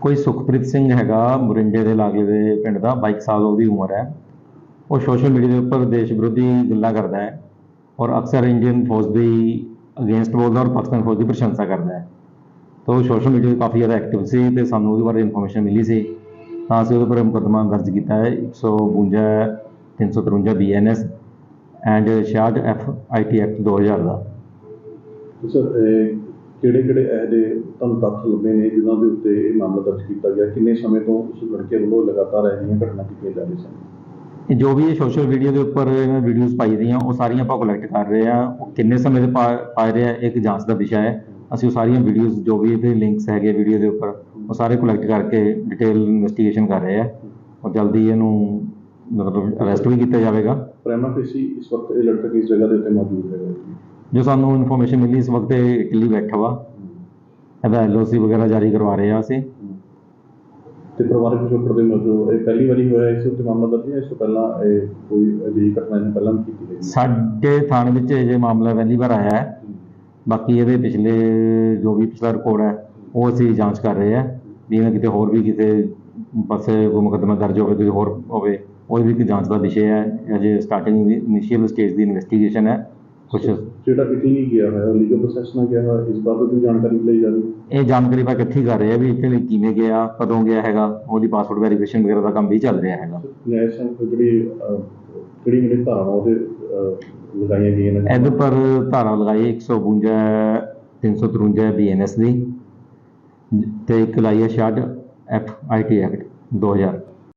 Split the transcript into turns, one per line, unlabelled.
ਕੋਈ ਸੁਖਪ੍ਰੀਤ ਸਿੰਘ ਹੈਗਾ, ਮੁਰਿੰਡੇ ਦੇ ਲਾਗੇ ਦੇ ਪਿੰਡ ਦਾ 22 ਸਾਲ ਉਹਦੀ ਉਮਰ ਹੈ। ਉਹ ਸੋਸ਼ਲ ਮੀਡੀਆ ਦੇ ਉੱਪਰ ਦੇਸ਼ ਵਿਰੋਧੀ ਗੱਲਾਂ ਕਰਦਾ ਹੈ ਔਰ ਅਕਸਰ ਇੰਡੀਅਨ ਫੌਜ ਦੀ ਅਗੇਂਸਟ ਬੋਲਦਾ ਔਰ ਪਾਕਿਸਤਾਨ ਫੌਜ ਦੀ ਪ੍ਰਸ਼ੰਸਾ ਕਰਦਾ ਹੈ। ਤਾਂ ਉਹ ਸੋਸ਼ਲ ਮੀਡੀਆ 'ਤੇ ਕਾਫੀ ਜ਼ਿਆਦਾ ਐਕਟਿਵ ਸੀ ਤੇ ਸਾਨੂੰ ਉਹਦੇ ਬਾਰੇ ਇਨਫੋਰਮੇਸ਼ਨ ਮਿਲੀ ਸੀ। ਤਾਂ ਅਸੀਂ ਉਹਦੇ ਉੱਪਰ ਮੁਕੱਦਮਾ ਦਰਜ ਕੀਤਾ ਹੈ 152 353 BNS and 66 F IT act 2000 ਦਾ
ਸਰ ਕਿਹੜੇ ਕਿਹੜੇ ਇਹੋ ਜਿਹੇ ਤੁਹਾਨੂੰ ਤੱਥ ਲੱਭੇ ਨੇ ਜਿਨ੍ਹਾਂ ਦੇ ਉੱਤੇ ਇਹ ਮਾਮਲਾ ਦਰਜ ਕੀਤਾ ਗਿਆ? ਕਿੰਨੇ ਸਮੇਂ ਤੋਂ ਉਸ ਲੜਕੇ ਵੱਲੋਂ ਲਗਾਤਾਰ ਇਹ ਜਿਹੀਆਂ ਘਟਨਾ ਕੀਤੀਆਂ ਜਾ ਰਹੀਆਂ ਸਨ?
ਇਹ ਜੋ ਵੀ ਇਹ ਸੋਸ਼ਲ ਮੀਡੀਆ ਦੇ ਉੱਪਰ ਇਹਨਾਂ ਵੀਡੀਓਜ਼ ਪਾਈ ਦੀਆਂ ਉਹ ਸਾਰੀਆਂ ਆਪਾਂ ਕਲੈਕਟ ਕਰ ਰਹੇ ਆ ਉਹ ਕਿੰਨੇ ਸਮੇਂ ਦੇ ਪਾ ਪਾ ਰਹੇ ਆ ਇੱਕ ਜਾਂਚ ਦਾ ਵਿਸ਼ਾ ਹੈ। ਅਸੀਂ ਉਹ ਸਾਰੀਆਂ ਵੀਡੀਓਜ਼ ਜੋ ਵੀ ਇਹਦੇ ਲਿੰਕਸ ਹੈਗੇ ਵੀਡੀਓ ਦੇ ਉੱਪਰ ਉਹ ਸਾਰੇ ਕਲੈਕਟ ਕਰਕੇ ਡਿਟੇਲ ਇਨਵੈਸਟੀਗੇਸ਼ਨ ਕਰ ਰਹੇ ਆ। ਔਰ ਜਲਦੀ ਇਹਨੂੰ ਮਤਲਬ ਅਰੈਸਟ ਵੀ ਕੀਤਾ ਜਾਵੇਗਾ।
ਪ੍ਰਾਈਮਾ ਫੇਸੀ ਇਸ ਵਕਤ ਇਹ ਲੜਕਾ ਕਿਸ ਜਗ੍ਹਾ ਦੇ ਉੱਤੇ ਮੌਜੂਦ ਹੈਗਾ ਜੀ
ਸਾਨੂੰ ਇਨਫੋਰਮੇਸ਼ਨ ਮਿਲੀ ਇਸ ਵਕਤ ਇਹ ਇਟਲੀ ਬੈਠਾ ਵਾ। ਇਹਦਾ ਐਲਓਸੀ ਵਗੈਰਾ ਜਾਰੀ ਕਰਵਾ ਰਹੇ ਆ ਅਸੀਂ।
ਤੇ ਪਰਿਵਾਰਕ ਪਿਛੋਕੜ ਦੇ ਮੌਜੂਦ ਇਹ ਪਹਿਲੀ ਵਾਰੀ ਹੋਇਆ ਇਸ ਉੱਤੇ ਮਾਮਲਾ ਦਰਜ ਹੈ ਇਸ ਤੋਂ ਪਹਿਲਾਂ ਇਹ ਕੋਈ ਅਜਿਹੀ ਘਟਨਾ ਇਹਨੇ ਪਹਿਲਾਂ ਵੀ ਕੀਤੀ ਗਈ?
ਸਾਡੇ ਥਾਣੇ ਵਿੱਚ ਇਹ ਜੇ ਮਾਮਲਾ ਪਹਿਲੀ ਵਾਰ ਆਇਆ ਹੈ। ਬਾਕੀ ਇਹਦੇ ਪਿਛਲੇ ਜੋ ਵੀ ਪਿਛਲਾ ਰਿਕਾਰਡ ਹੈ ਉਹ ਅਸੀਂ ਜਾਂਚ ਕਰ ਰਹੇ ਹਾਂ। ਵੀ ਇਹਨਾਂ ਕਿਤੇ ਹੋਰ ਵੀ ਕਿਤੇ ਪਾਸੇ ਕੋਈ ਮੁਕੱਦਮਾ ਦਰਜ ਹੋਵੇ ਕੋਈ ਹੋਰ ਹੋਵੇ ਉਹ ਵੀ ਇੱਕ ਜਾਂਚ ਦਾ ਵਿਸ਼ੇ ਹੈ। ਅਜੇ ਸਟਾਰਟਿੰਗ ਦੀ ਇਨੀਸ਼ੀਅਲ ਸਟੇਜ ਦੀ ਇਨਵੈਸਟੀਗੇਸ਼ਨ ਹੈ। ਕੁਝ
ਜਿਹੜਾ ਇਟਲੀ ਗਿਆ ਹੋਇਆ ਲੀਗਲ ਪ੍ਰੋਸੈਸ ਨਾਲ ਗਿਆ ਹੋਇਆ ਇਸ ਬਾਰੇ ਕੋਈ ਜਾਣਕਾਰੀ ਲਈ ਜਾ ਰਹੀ
ਇਹ ਜਾਣਕਾਰੀ ਆਪਾਂ ਇਕੱਠੀ ਕਰ ਰਹੇ ਵੀ ਇਟਲੀ ਕਿਵੇਂ ਗਿਆ ਕਦੋਂ ਗਿਆ ਹੈਗਾ ਉਹਦੀ ਪਾਸਪੋਰਟ ਵੈਰੀਫਿਕੇਸ਼ਨ ਵਗੈਰਾ ਦਾ ਕੰਮ ਵੀ ਚੱਲ ਰਿਹਾ ਹੈਗਾ।
ਸੰਘ ਜਿਹੜੀ ਕਿਹੜੀ ਕਿਹੜੀ ਧਾਰਾਵਾਂ ਉਹਦੇ ਲਗਾਈਆਂ ਗਈਆਂ ਨੇ?
ਇਹਦੇ ਪਰ ਧਾਰਾ ਲਗਾਈ 152 353 ਬੀਐਨਐਸ ਦੀ ਤੇ ਇੱਕ ਲਾਈ ਹੈ 66 ਐਫ ਆਈਟੀ ਐਕਟ 2000